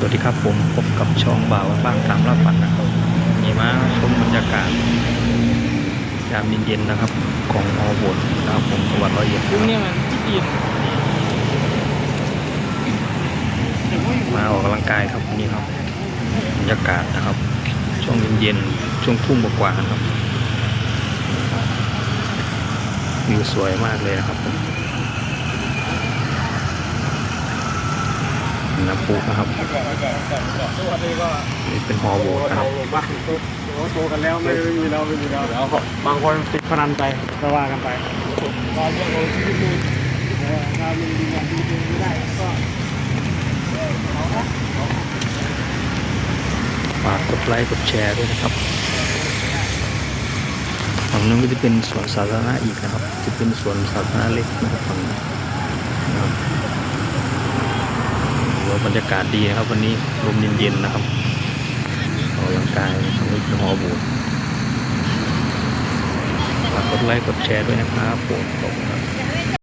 สวัสดีครับผมพบกับช่องบ่าวบ้างตามล่าฝันนะครับมีมาชมบรรยากาศยามเย็นๆนะครับ ของอโบนนะครับผมจังหวัดร้อยเอ็ดยุงเนี่ยมันที่จีนมาออกกำลังกายครับนี่ครับบรรยากาศนะครับ ช่วงเย็นๆช่วงทุ่มกว่าๆนะครับวิวสวยมากเลยนะครับผม น้ำพุนะครับสวัสดีก็นี่เป็นฮอโบนนะครับบ้างโตกันแล้วไม่มีเราไม่มีเราแล้วบางคนติดพนันไปก็ว่ากันไปก็เรื่องของชีวิตดูงานมันดีงานดีไม่ได้ก็ฝากกดไลค์กดแชร์ด้วยนะครับฝั่งนั้นก็จะเป็นสวนสาธารณะอีกนะครับ จะเป็นสวนสาธารณะเล็กนะครับฝั่งนั้นนะครับถือว่า บรรยากาศดีนะครับ วันนี้ลมเย็นๆนะครับออกกำลังกายทำให้หอบูดฝากกดไลค์กดแชร์ด้วยนะครับผมขอบคุณครับ